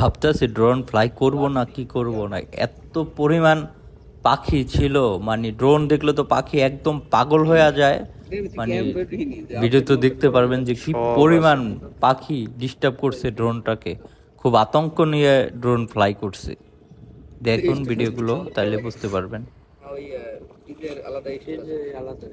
ভাবতেছি drone fly করব না কি করব না। এত পরিমাণ পাখি ছিল মানে ড্রোন দেখলে তো পাখি একদম পাগল হয়ে যায়। মানে ভিডিও তো দেখতে পারবেন যে কি পরিমাণ পাখি ডিস্টার্ব করছে ড্রোনটাকে খুব আতঙ্ক নিয়ে ড্রোন ফ্লাই করছে। দেখুন ভিডিওগুলো তাহলে বুঝতে পারবেন। আলাদা আলাদা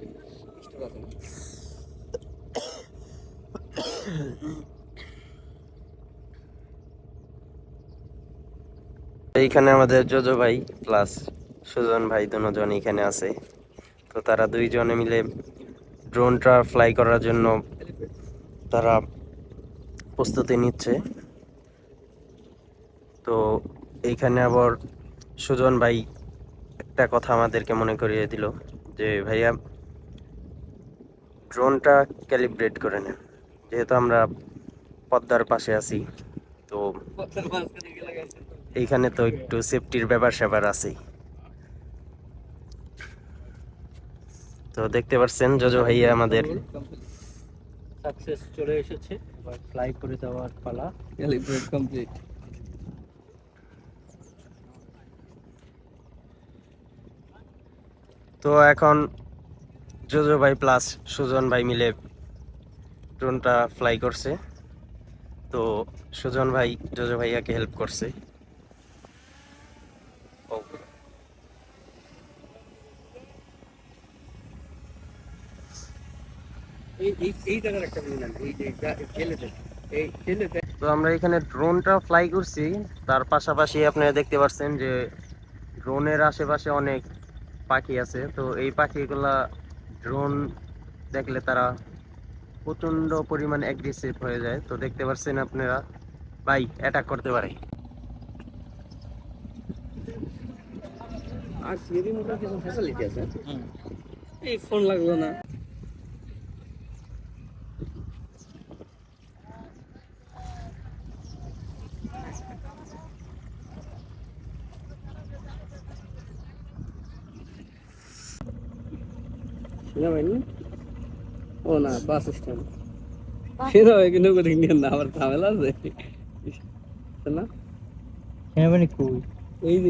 এইখানে আমাদের জোজো ভাই প্লাস সুজন ভাই দুজন এখানে আছে। তো তারা দুইজনে মিলে ড্রোনটা ফ্লাই করার জন্য তারা প্রস্তুতি নিচ্ছে। তো এইখানে আবার সুজন ভাই একটা কথা আমাদেরকে মনে করিয়ে দিল যে, ভাইয়া ড্রোনটা ক্যালিব্রেট করে নেন। যেহেতু আমরা পদ্মার পাশে আছি, তো এইখানে তো একটু সেফটির ব্যাপার স্যাপার আছে তো দেখতে পাচ্ছেন জজো ভাইয়া আমাদের সাকসেস চলে এসেছে এবার ফ্লাই করে দেওয়ার পালা। ক্যালিব্রেট কমপ্লিট তো এখন জজো ভাই প্লাস সুজন ভাই মিলে ড্রোনটা ফ্লাই করছে। তো সুজন ভাই জজো ভাইয়াকে হেল্প করছে ও এই এই এই জায়গার একটা মিলান এই যে ছেলেদের এই ছেলেদের তো আমরা এখানে ড্রোনটা ফ্লাই করছি। তার পাশাপাশি আপনারা দেখতে পাচ্ছেন যে ড্রোনের আশেপাশে অনেক পাখি আছে। তো এই পাখিগুলা ড্রোন দেখলে তারা প্রচণ্ড পরিমাণ অ্যাগ্রেসিভ হয়ে যায়। তো দেখতে পাচ্ছেন আপনারা ভাই অ্যাটাক করতে পারে। আর সিএরি মোটর কিছু ফ্যাসিলিটি আছে? এই ফোন লাগল না। সেনাবাহিনী ও না বাস স্ট্যান্ড। সেটা হয় কিন্তু কোথায় নিয়ে না আবার ঝামেলা আছে? না? সেনাবাহিনী কই? এই যে